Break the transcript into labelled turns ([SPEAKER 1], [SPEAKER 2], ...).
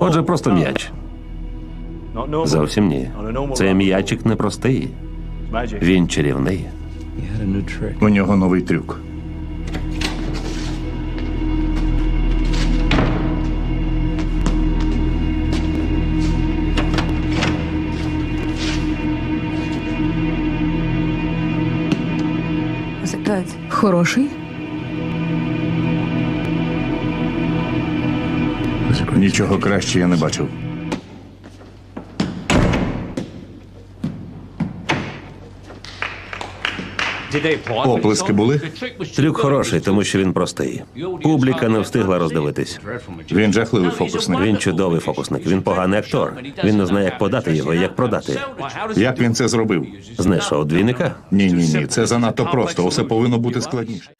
[SPEAKER 1] Отже, просто м'яч. Зовсім ні. Це м'ячик непростий. Він чарівний.
[SPEAKER 2] У нього новий трюк.
[SPEAKER 3] Хороший?
[SPEAKER 2] Нічого краще я не бачив. Оплески були?
[SPEAKER 1] Трюк хороший, тому що він простий. Публіка не встигла роздивитись.
[SPEAKER 2] Він жахливий фокусник.
[SPEAKER 1] Він чудовий фокусник. Він поганий актор. Він не знає, як подати його, і як продати.
[SPEAKER 2] Як він це зробив?
[SPEAKER 1] Знайшов двійника.
[SPEAKER 2] Ні, ні, ні. Це занадто просто. Усе повинно бути складніше.